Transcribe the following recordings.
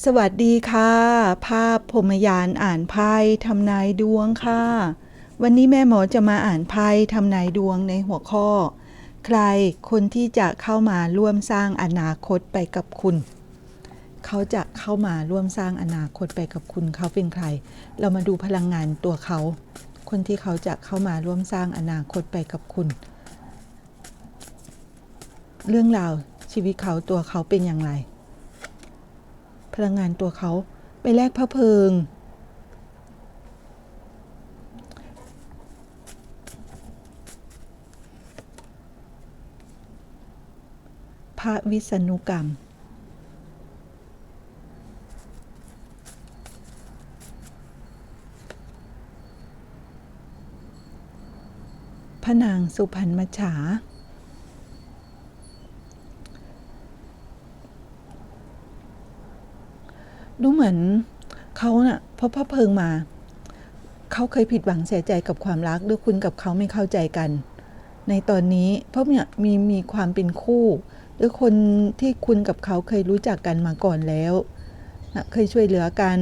สวัสดีค่ะ ภาพพรมยานอ่านไพ่ทำนายดวงค่ะ วันนี้แม่หมอจะมาอ่านไพ่ทำนายดวงในหัวข้อ ใครคนที่จะเข้ามาร่วมสร้างอนาคตไปกับคุณ เขาจะเข้ามาร่วมสร้างอนาคตไปกับคุณเขาเป็นใคร เรามาดูพลังงานตัวเขา คนที่เขาจะเข้ามาร่วมสร้างอนาคตไปกับคุณ เรื่องราวชีวิตเขาตัวเขาเป็นอย่างไร พลังงานตัวเขาไปแลกพระเพลิง พระวิษณุกรรม พระนางสุพรรณมัจฉา ดูเหมือนเขาน่ะพอพระเพลิงมา เขาเคยผิดหวังเสียใจกับความรักหรือคุณกับเขาไม่เข้าใจกัน ในตอนนี้เพราะเนี่ยมีมีความเป็นคู่ หรือคนที่คุณกับเขาเคยรู้จักกันมาก่อนแล้วนะเคยช่วยเหลือกัน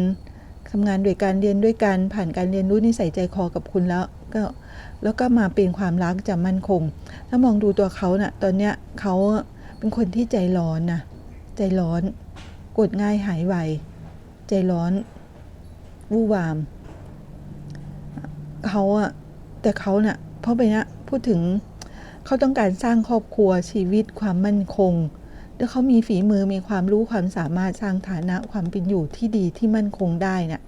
ทำงานด้วยกันเรียนด้วยกันผ่านการเรียนรู้นิสัยใจคอกับคุณแล้วก็แล้วก็มาเป็นความรักจะมั่นคง ถ้ามองดูตัวเขาน่ะตอนเนี้ยเขาเป็นคนที่ใจร้อนนะใจร้อนกดง่ายหายไว ใจร้อนวู่วาม เขาอะแต่เขาเนะ่ะเพราะไปเนะพูดถึงเขาต้องการสร้างครอบครัวชีวิตความมั่นคง แล้วเขามีฝีมือมีความรู้ความสามารถสร้างฐานะความเป็นอยู่ที่ดีที่มั่นคงได้เนะ่ย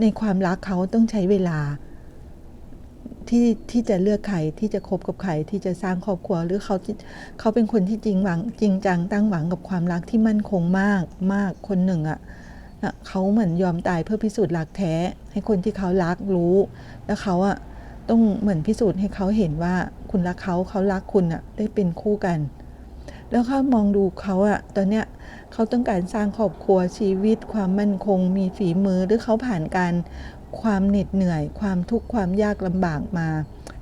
ในความรักเขาต้องใช้เวลาที่ที่จะเลือกใครที่จะคบกับใครที่จะสร้างครอบครัวหรือเขาเขาเป็นคนที่จริงหวังจริงจังตั้งหวังกับความรักที่มั่นคงมากมากคนหนึ่งอะ่ะ เขาเหมือนยอมตายเพื่อพิสูจน์รักแท้ ให้คนที่เขารักรู้ แล้วเขาอะต้องเหมือนพิสูจน์ให้เขาเห็นว่าคุณรักเขาเขารักคุณอะได้เป็นคู่กัน แล้วเขามองดูเขาอะตอนเนี้ยเขาต้องการสร้างครอบครัวชีวิต ความมั่นคง มีฝีมือหรือเขาผ่านการความเหน็ดเหนื่อย ความทุกข์ความยากลำบากมา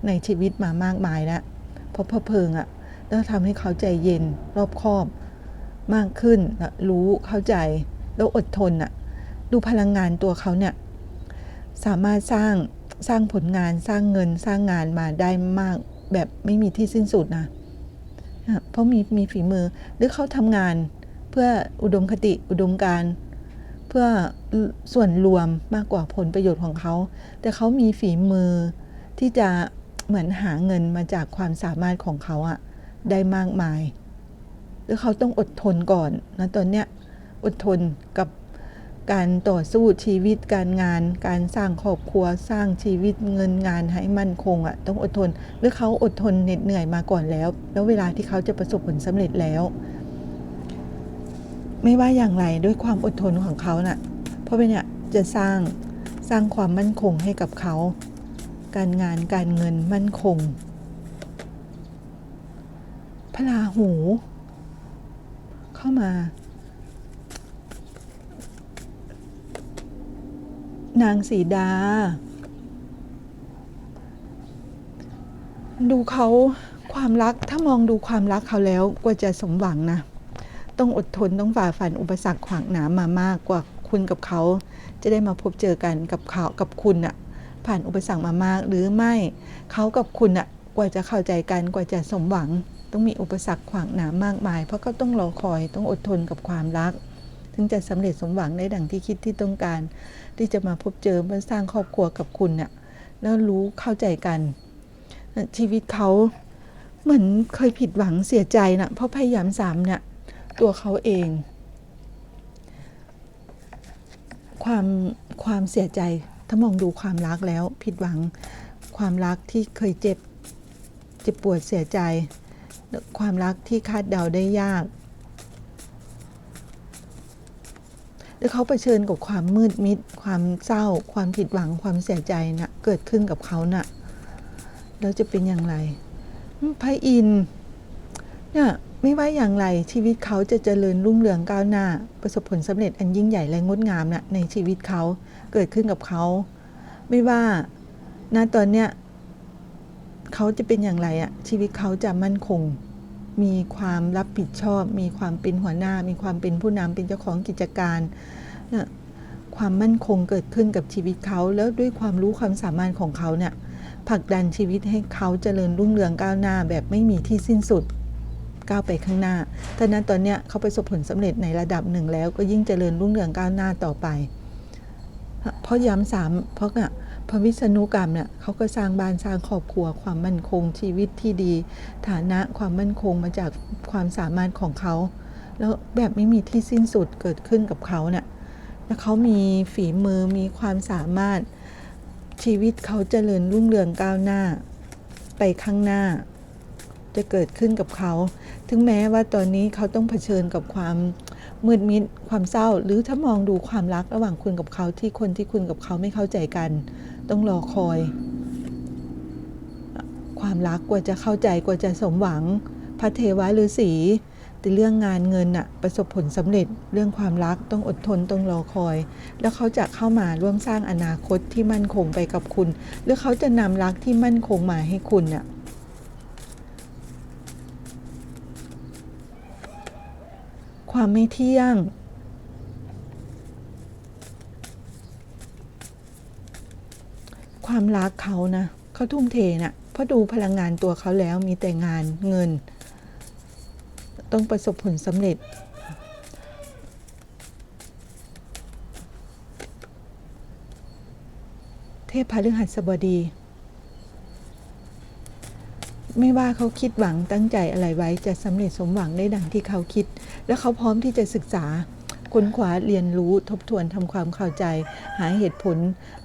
ในชีวิตมามากมายแล้วเพราะพระเพลิงอะแล้วทำให้เขาใจเย็นรอบคอบ มากขึ้นรู้เข้าใจ แล้วอดทนอะดูพลังงานตัวเขาเนี่ยสามารถสร้างสร้างผลงานสร้างเงินสร้างงานมาได้มากแบบไม่มีที่สิ้นสุดนะเพราะมีมีฝีมือหรือเขาทำงานเพื่ออุดมคติอุดมการเพื่อส่วนรวมมากกว่าผลประโยชน์ของเขา แต่เขามีฝีมือที่จะเหมือนหาเงินมาจากความสามารถของเขาอะได้มากมาย หรือเขาต้องอดทนก่อนนะตอนเนี้ย อดทนกับการต่อสู้ชีวิตการงาน การสร้างครอบครัวสร้างชีวิตเงินงานให้มั่นคงอะ่ะต้องอดทน หรือเขาอดทนเหน็ดเหนื่อยมาก่อนแล้ว แล้วเวลาที่เขาจะประสบผลสำเร็จแล้ว ไม่ว่าอย่างไรด้วยความอดทนของเขานะ่ะเพราะเป็นเนี่ยจะสร้างสร้างความมั่นคงให้กับเขา การงานการเงินมั่นคง พระราหู เข้ามา นางสีดา ดูเขาความรักถ้ามองดูความรักเขาแล้วกว่าจะสมหวังนะ ต้องอดทนต้องฝ่าฟันอุปสรรคขวางหนามมามากกว่าคุณกับเขา จะได้มาพบเจอกันกับเขากับคุณอะผ่านอุปสรรคมามากหรือไม่เขากับคุณอะกว่าจะเข้าใจกันกว่าจะสมหวัง ต้องมีอุปสรรคขวางหนามมากมาย เพราะก็ต้องรอคอยต้องอดทนกับความรัก ถึงจะสำเร็จสมหวังได้ดังที่คิดที่ต้องการ ที่จะมาพบเจอมาสร้างครอบครัวกับคุณเนี่ยแล้วรู้เข้าใจกัน ชีวิตเขาเหมือนเคยผิดหวังเสียใจนะเพราะพยายามสามเนี่ยตัวเขาเอง ความความเสียใจถ้ามองดูความรักแล้วผิดหวังความรักที่เคยเจ็บเจ็บปวดเสียใจ ความรักที่คาดเดาได้ยาก แล้วเขาเผชิญกับความมืดมิด ความเศร้า ความผิดหวัง ความเสียใจนะ่ะเกิดขึ้นกับเขานะ่ะแล้วจะเป็นอย่างไรพระอินเนี่ยไม่ว่าอย่างไรชีวิตเขาจะเจริญรุ่งเรืองก้าวหน้า ประสบผลสำเร็จอันยิ่งใหญ่และงดงามนะในชีวิตเขาเกิดขึ้นกับเขา ไม่ว่าณตอนเนี้ยเขาจะเป็นอย่างไรอะชีวิตเขาจะมั่นคง มีความรับผิดชอบ มีความเป็นหัวหน้า มีความเป็นผู้นำเป็นเจ้าของกิจการความมั่นคงเกิดขึ้นกับชีวิตเขาแล้วด้วยความรู้ความสามารถของเขาเนี่ยผลักดันชีวิตให้เขาเจริญรุ่งเรืองก้าวหน้าแบบไม่มีที่สิ้นสุดก้าวไปข้างหน้าท่านั้นตอนเนี้ยเขาประสบผลสำเร็จในระดับหนึ่งแล้วก็ยิ่งเจริญรุ่งเรืองก้าวหน้าต่อไป เพราะย้ำสามเพราะอะ พระวิษณุกรรมเนี่ยเขาก็สร้างบ้านสร้างครอบครัว ความมั่นคงชีวิตที่ดี ฐานะความมั่นคงมาจากความสามารถของเขา แล้วแบบไม่มีที่สิ้นสุดเกิดขึ้นกับเขาเนี่ยแล้วเขามีฝีมือมีความสามารถชีวิตเขาเจริญรุ่งเรืองก้าวหน้า ไปข้างหน้า จะเกิดขึ้นกับเขา ถึงแม้ว่าตอนนี้เขาต้องเผชิญกับความมืดมิดความเศร้า หรือถ้ามองดูความรักระหว่างคุณกับเขาที่คนที่คุณกับเขาไม่เข้าใจกัน ต้องรอคอย ความรักกว่าจะเข้าใจกว่าจะสมหวัง พระเทวะฤาษีแต่เรื่องงานเงินน่ะประสบผลสำเร็จเรื่องความรักต้องอดทนต้องรอคอย แล้วเขาจะเข้ามาร่วมสร้างอนาคตที่มั่นคงไปกับคุณ หรือเขาจะนำรักที่มั่นคงมาให้คุณน่ะความไม่เที่ยง ความรักเขานะเขาทุ่มเทนะ่ะเพราะดูพลังงานตัวเขาแล้วมีแต่งานเงิน ต้องประสบผลสำเร็จ เทพพฤหัสบดี ไม่ว่าเขาคิดหวังตั้งใจอะไรไว้จะสำเร็จสมหวังได้ดังที่เขาคิด และเขาพร้อมที่จะศึกษา ค้นคว้าเรียนรู้ทบทวนทำความเข้าใจ หาเหตุผล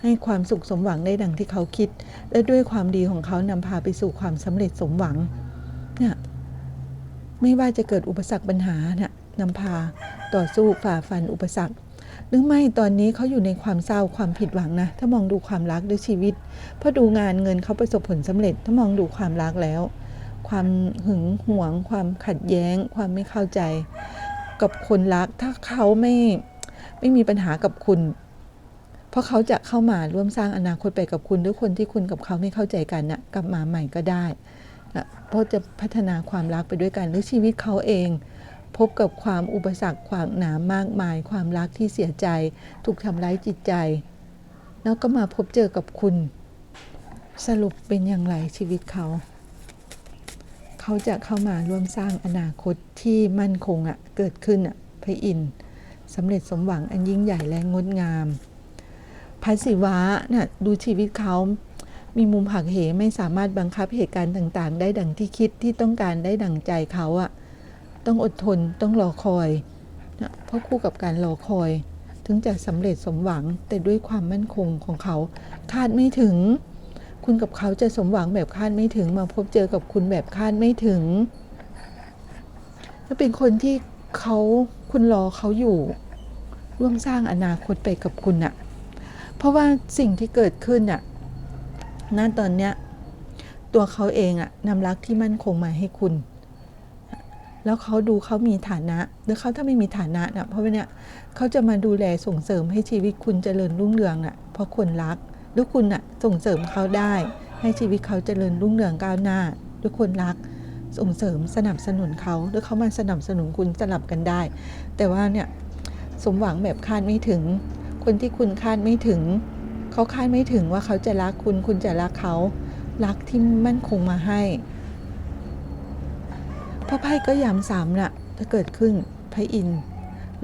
ให้ความสุขสมหวังได้ดังที่เขาคิด และด้วยความดีของเขานำพาไปสู่ความสำเร็จสมหวังเนี่ยไม่ว่าจะเกิดอุปสรรคปัญหาเนี่ยนำพาต่อสู้ฝ่าฟันอุปสรรคหรือไม่ตอนนี้เขาอยู่ในความเศร้าความผิดหวังนะ ถ้ามองดูความรักด้วยชีวิตเพราะดูงานเงินเขาประสบผลสำเร็จ ถ้ามองดูความรักแล้ว ความหึงหวง ความขัดแย้ง ความไม่เข้าใจ กับคนรัก ถ้าเขาไม่ไม่มีปัญหากับคุณ เพราะเขาจะเข้ามาร่วมสร้างอนาคตไปกับคุณหรือคนที่คุณกับเขาไม่เข้าใจกันนะ่ะกลับมาใหม่ก็ได้นะเพราะจะพัฒนาความรักไปด้วยกันหรือชีวิตเขาเอง พบกับความอุปสรรคขวางหนามมากมาย ความรักที่เสียใจ ถูกทำร้ายจิตใจ แล้วก็มาพบเจอกับคุณ สรุปเป็นอย่างไรชีวิตเขา เขาจะเข้ามาร่วมสร้างอนาคตที่มั่นคงอะ่ะเกิดขึ้นอะ่ะพระอินทร์สำเร็จสมหวังอันยิ่งใหญ่และงดงามพระศิวะน่ะดูชีวิตเขามีมุมหักเหไม่สามารถบังคับเหตุการณ์ต่างๆ ได้ดังที่คิดที่ต้องการได้ดังใจเขาอะ่ะต้องอดทนต้องรอคอยนะเพราะคู่กับการรอคอย ถึงจะสำเร็จสมหวังแต่ด้วยความมั่นคงของเขาคาดไม่ถึง คุณกับเขาจะสมหวังแบบคาดไม่ถึง มาพบเจอกับคุณแบบคาดไม่ถึงและเป็นคนที่เขาคุณรอเขาอยู่ ร่วมสร้างอนาคตไปกับคุณน่ะเพราะว่าสิ่งที่เกิดขึ้นน่ะณตอนเนี้ยตัวเขาเองอะนำรักที่มั่นคงมาให้คุณ แล้วเขาดูเขามีฐานะ หรือเขาถ้าไม่มีฐานะนะเพราะว่าเนี่ยเขาจะมาดูแลส่งเสริมให้ชีวิตคุณเจริญรุ่งเรืองน่ะเพราะคนรัก หรือคุณน่ะส่งเสริมเขาได้ ให้ชีวิตเขาเจริญรุ่งเรืองก้าวหน้าด้วยคนรักส่งเสริมสนับสนุนเขาหรือเขามาสนับสนุนคุณสลับกันได้ แต่ว่าเนี่ยสมหวังแบบคาดไม่ถึง คนที่คุณคาดไม่ถึง เขาคาดไม่ถึงว่าเขาจะรักคุณคุณจะรักเขารักที่มั่นคงมาให้พระไพ่ก็ย้ำซ้ำละถ้าเกิดขึ้นพระอินทร์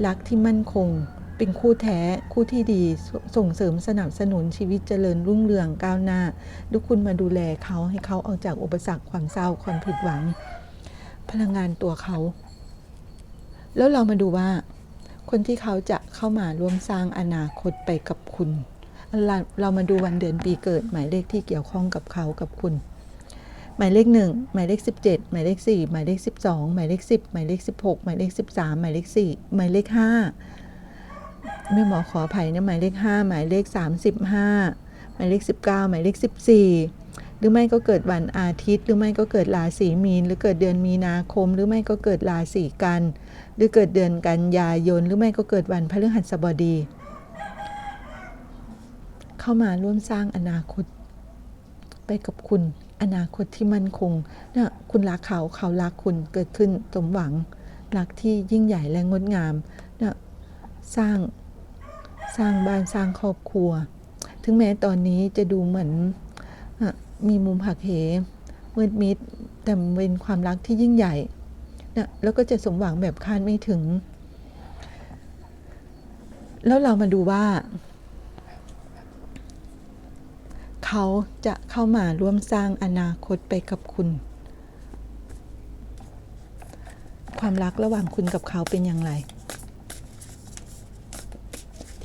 รักที่มั่นคง เป็นคู่แท้คู่ที่ดีส่งเสริมสนับสนุนชีวิตเจริญรุ่งเรืองก้าวหน้าทุกคุณมาดูแลเขาให้เขาออกจากอุปสรรคความเศร้าความผิดหวัง พลังงานตัวเขา แล้วเรามาดูว่า คนที่เขาจะเข้ามาร่วมสร้างอนาคตไปกับคุณเราเรามาดูวันเดือนปีเกิด หมายเลขที่เกี่ยวข้องกับเขากับคุณ หมายเลขหนึ่งหมายเลขสิบเจ็ดหมายเลขสี่หมายเลขสิบสองหมายเลขสิบหมายเลขสิบหกหมายเลขสิบสามหมายเลขสี่หมายเลขห้า ไม่หมอขออภัยนะหมายเลขห้าหมายเลขสามสิบห้าหมายเลขสิบเก้าหมายเลขสิบสี่หรือไม่ก็เกิดวันอาทิตย์ หรือไม่ก็เกิดราศีมีน หรือเกิดเดือนมีนาคม หรือไม่ก็เกิดราศีกัน หรือเกิดเดือนกันยายน หรือไม่ก็เกิดวันพฤหัสบดี เข้ามาร่วมสร้างอนาคต ไปกับคุณอนาคตที่มั่นคงเนี่ยคุณรักเขาเขารักคุณเกิดขึ้นสมหวังรักที่ยิ่งใหญ่และงดงาม สร้างสร้างบ้านสร้างครอบครัว ถึงแม้ตอนนี้จะดูเหมือนมีมุมหักเหมืดมิด แต่เป็นความรักที่ยิ่งใหญ่นะแล้วก็จะสมหวังแบบคาดไม่ถึง แล้วเรามาดูว่า เขาจะเข้ามาร่วมสร้างอนาคตไปกับคุณ ความรักระหว่างคุณกับเขาเป็นอย่างไร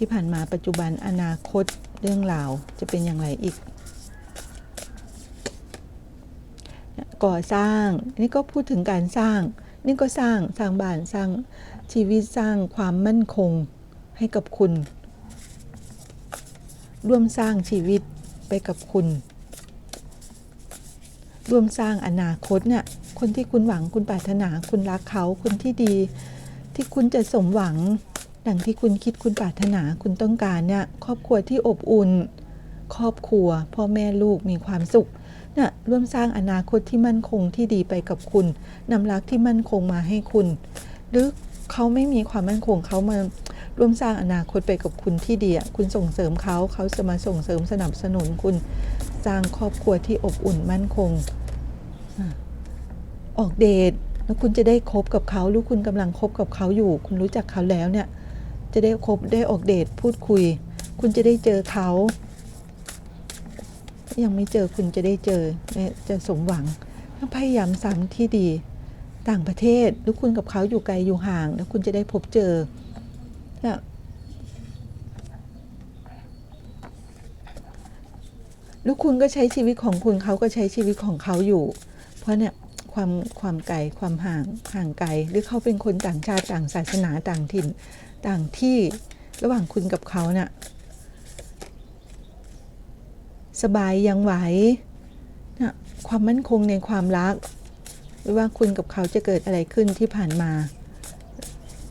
ที่ผ่านมาปัจจุบันอนาคตเรื่องราวจะเป็นอย่างไรอีก ก่อสร้างนี่ก็พูดถึงการสร้าง นี่ก็สร้างสร้างบ้านสร้างชีวิตสร้างความมั่นคงให้กับคุณ ร่วมสร้างชีวิตไปกับคุณ ร่วมสร้างอนาคตเนี่ยคนที่คุณหวังคุณปรารถนาคุณรักเขาคนที่ดี ที่คุณจะสมหวัง ดังที่คุณคิดคุณปรารถนาคุณต้องการเนี่ยครอบครัวที่อบอุ่น ครอบครัว พ่อแม่ลูกมีความสุขเนี่ยร่วมสร้างอนาคตที่มั่นคงที่ดีไปกับคุณนำรักที่มั่นคงมาให้คุณ หรือเขาไม่มีความมั่นคงเขามาร่วมสร้างอนาคตไปกับคุณที่ดีอะคุณส่งเสริมเขาเขาจะมาส่งเสริมสนับสนุนคุณสร้างครอบครัวที่อบอุ่นมั่นคง อออกเดทแล้วคุณจะได้คบกับเขาหรือคุณกำลังคบกับเขาอยู่ คุณรู้จักเขาแล้วเนี่ย จะได้คบได้ออกเดทพูดคุย คุณจะได้เจอเขายังไม่เจอคุณจะได้เจอเนี่ยจะสมหวังพยายามซ้ำที่ดี ต่างประเทศหรือคุณกับเขาอยู่ไกลอยู่ห่าง แล้วคุณจะได้พบเจอเนี่ยแล้วคุณก็ใช้ชีวิตของคุณเขาก็ใช้ชีวิตของเขาอยู่ เพราะเนี่ย ความความไกลความห่างห่างไกล หรือเขาเป็นคนต่างชาติต่างศาสนาต่างถิ่นต่างที่ระหว่างคุณกับเขาเนี่ยสบายยังไหวนะความมั่นคงในความรักไม่ว่าคุณกับเขาจะเกิดอะไรขึ้นที่ผ่านมา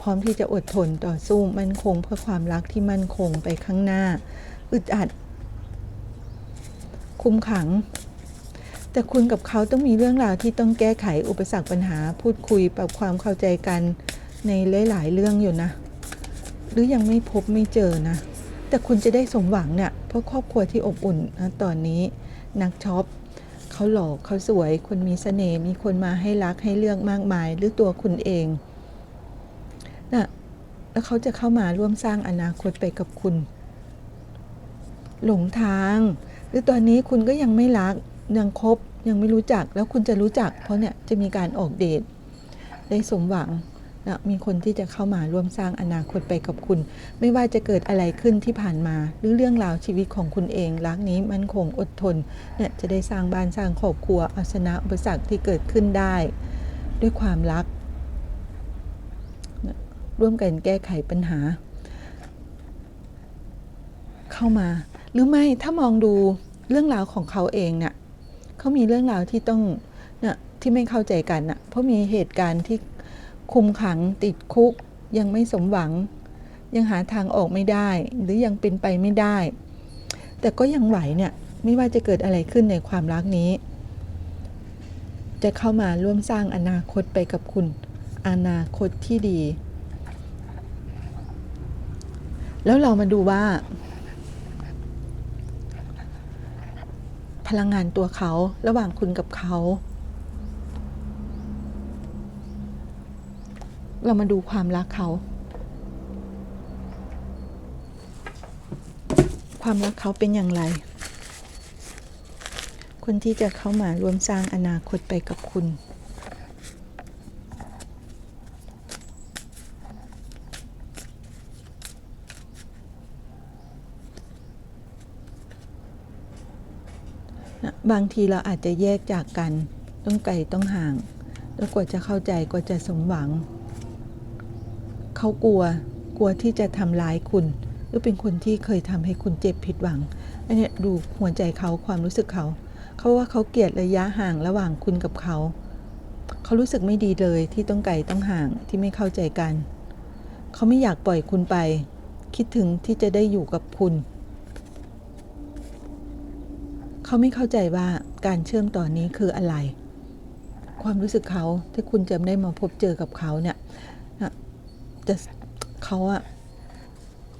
พร้อมที่จะอดทนต่อสู้มั่นคงเพื่อความรักที่มั่นคงไปข้างหน้า อึดอัด คุมขัง แต่คุณกับเขาต้องมีเรื่องราวที่ต้องแก้ไขอุปสรรคปัญหา พูดคุยปรับความเข้าใจกันในหลาย ๆ เรื่องอยู่นะ หรือยังไม่พบไม่เจอนะ แต่คุณจะได้สมหวังเนี่ยเพราะครอบครัวที่อบอุ่นนะตอนนี้นักช็อปเขาหล่อเขาสวยคนมีเสน่ห์มีคนมาให้รักให้เลือกมากมาย หรือตัวคุณเองนะแล้วเขาจะเข้ามาร่วมสร้างอนาคตไปกับคุณ หลงทาง หรือตอนนี้คุณก็ยังไม่รักยังคบ ยังไม่รู้จักแล้วคุณจะรู้จัก เพราะเนี่ยจะมีการออกเดทได้สมหวังนะมีคนที่จะเข้ามาร่วมสร้างอนาคตไปกับคุณ ไม่ว่าจะเกิดอะไรขึ้นที่ผ่านมา หรือเรื่องราวชีวิตของคุณเองรักนี้มันคงอดทนเนี่ยจะได้สร้างบ้านสร้างครอบครัวเอาชนะอุปสรรคที่เกิดขึ้นได้ ด้วยความรัก ร่วมกันแก้ไขปัญหา เข้ามา หรือไม่ถ้ามองดูเรื่องราวของเขาเองเนี่ย เขามีเรื่องราวที่ต้องเนี่ยที่ไม่เข้าใจกันน่ะเพราะมีเหตุการณ์ที่คุมขังติดคุก ยังไม่สมหวัง ยังหาทางออกไม่ได้ หรือยังเป็นไปไม่ได้ แต่ก็ยังไหวเนี่ยไม่ว่าจะเกิดอะไรขึ้นในความรักนี้ จะเข้ามาร่วมสร้างอนาคตไปกับคุณ อนาคตที่ดี แล้วเรามาดูว่า พลังงานตัวเขาระหว่างคุณกับเขา เรามาดูความรักเขา ความรักเขาเป็นอย่างไร คนที่จะเข้ามาร่วมสร้างอนาคตไปกับคุณ บางทีเราอาจจะแยกจากกัน ต้องไกลต้องห่าง แล้วกว่าจะเข้าใจกว่าจะสมหวัง เขากลัวกลัวที่จะทำร้ายคุณ หรือเป็นคนที่เคยทำให้คุณเจ็บผิดหวังอันนี้ดูหัวใจเขาความรู้สึกเขา เขาว่าเขาเกลียดระยะห่างระหว่างคุณกับเขา เขารู้สึกไม่ดีเลยที่ต้องไกลต้องห่างที่ไม่เข้าใจกัน เขาไม่อยากปล่อยคุณไป คิดถึงที่จะได้อยู่กับคุณ เขาไม่เข้าใจว่าการเชื่อมต่อนนี้คืออะไร ความรู้สึกเขาที่คุณจะได้มาพบเจอกับเขาเนี่ยจะเขาอะ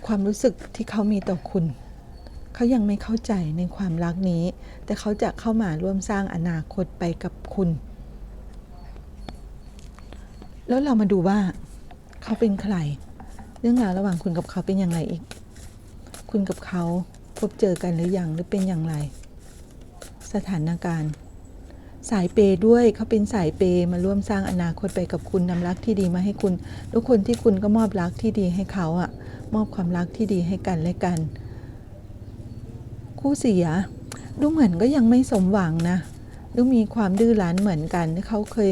ความรู้สึกที่เขามีต่อคุณ เขายังไม่เข้าใจในความรักนี้ แต่เขาจะเข้ามาร่วมสร้างอนาคตไปกับคุณ แล้วเรามาดูว่า เขาเป็นใคร เรื่องราวระหว่างคุณกับเขาเป็นอย่างไรอีก คุณกับเขาพบเจอกันหรือยังหรือเป็นอย่างไร สถานการณ์ สายเปย์ด้วยเขาเป็นสายเปย์มาร่วมสร้างอนาคตไปกับคุณนำรักที่ดีมาให้คุณ ทุกคนที่คุณก็มอบรักที่ดีให้เขาอะมอบความรักที่ดีให้กันและกัน คู่เสียดูเหมือนก็ยังไม่สมหวังนะดูมีความดื้อรั้นเหมือนกันที่เขาเคย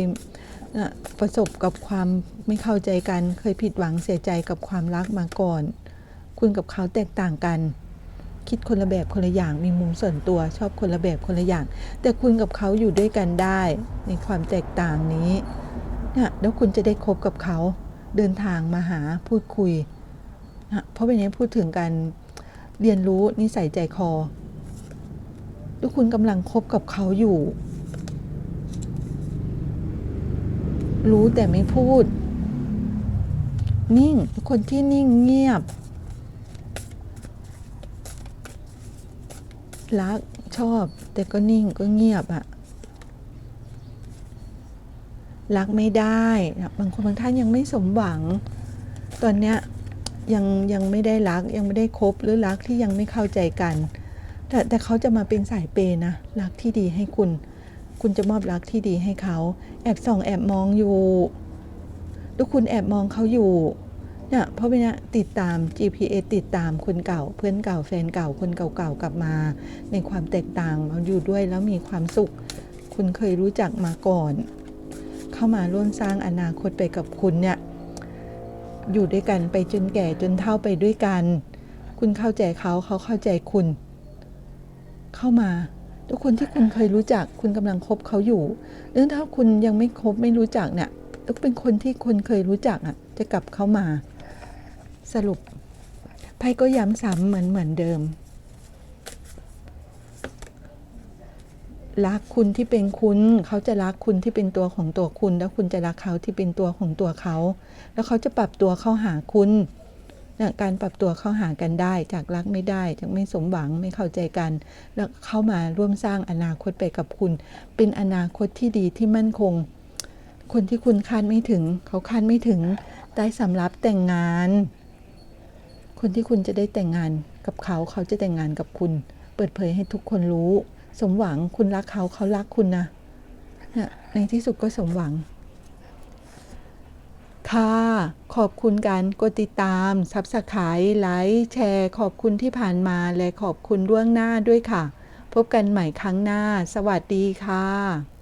ประสบกับความไม่เข้าใจกัน เคยผิดหวังเสียใจกับความรักมาก่อน คุณกับเขาแตกต่างกัน คิดคนละแบบคนละอย่างมีมุมส่วนตัวชอบคนละแบบคนละอย่าง แต่คุณกับเขาอยู่ด้วยกันได้ในความแตกต่างนี้เนี่ยแล้วคุณจะได้คบกับเขาเดินทางมาหาพูดคุยนะเพราะเป็นนี้พูดถึงการเรียนรู้นิสัยใจคอทุกคุณกำลังคบกับเขาอยู่ รู้แต่ไม่พูด นิ่งคนที่นิ่งเงียบ รักชอบ แต่ก็นิ่งก็เงียบอะรักไม่ได้บางคนบางท่านยังไม่สมหวัง ตอนเนี้ยยังยังไม่ได้รักยังไม่ได้คบหรือรักที่ยังไม่เข้าใจกัน แต่แต่เขาจะมาเป็นสายเปย์นะรักที่ดีให้คุณ คุณจะมอบรักที่ดีให้เขา แอบส่องแอบมองอยู่ ทุกคุณแอบมองเขาอยู่ เนี่ยเพราะว่าเนี่ติดตาม GPS ติดตามคนเก่า เพื่อนเก่าแฟนเก่าคนเก่าๆกลับมา ในความแตกต่างมาอยู่ด้วยแล้วมีความสุข คุณเคยรู้จักมาก่อน เข้ามาร่วมสร้างอนาคตไปกับคุณเนี่ยอยู่ด้วยกันไปจนแก่จนเฒ่าไปด้วยกัน คุณเข้าใจเขาเขาเข้าใจคุณ เข้ามาทุกคนที่คุณเคยรู้จักคุณกำลังคบเขาอยู่เรื่องถ้าคุณยังไม่คบไม่รู้จักเนี่ยต้องเป็นคนที่คุณเคยรู้จักอะจะกลับเข้ามา สรุปไพ่ก็ย้ำซ้ำเหมือนเหมือนเดิม รักคุณที่เป็นคุณ เขาจะรักคุณที่เป็นตัวของตัวคุณ แล้วคุณจะรักเขาที่เป็นตัวของตัวเขา แล้วเขาจะปรับตัวเข้าหาคุณการปรับตัวเข้าหากันได้ จากรักไม่ได้ จากไม่สมหวังไม่เข้าใจกัน แล้วเข้ามาร่วมสร้างอนาคตไปกับคุณ เป็นอนาคตที่ดีที่มั่นคง คนที่คุณคาดไม่ถึง เขาคาดไม่ถึง ได้สำรับแต่งงาน คนที่คุณจะได้แต่งงานกับเขาเขาจะแต่งงานกับคุณ เปิดเผยให้ทุกคนรู้ สมหวังคุณรักเขาเขารักคุณนะในที่สุดก็สมหวัง ค่ะ ขอบคุณการกดติดตามซับสไครต์ไลค์แชร์ ขอบคุณที่ผ่านมาและขอบคุณล่วงหน้าด้วยค่ะ พบกันใหม่ครั้งหน้า สวัสดีค่ะ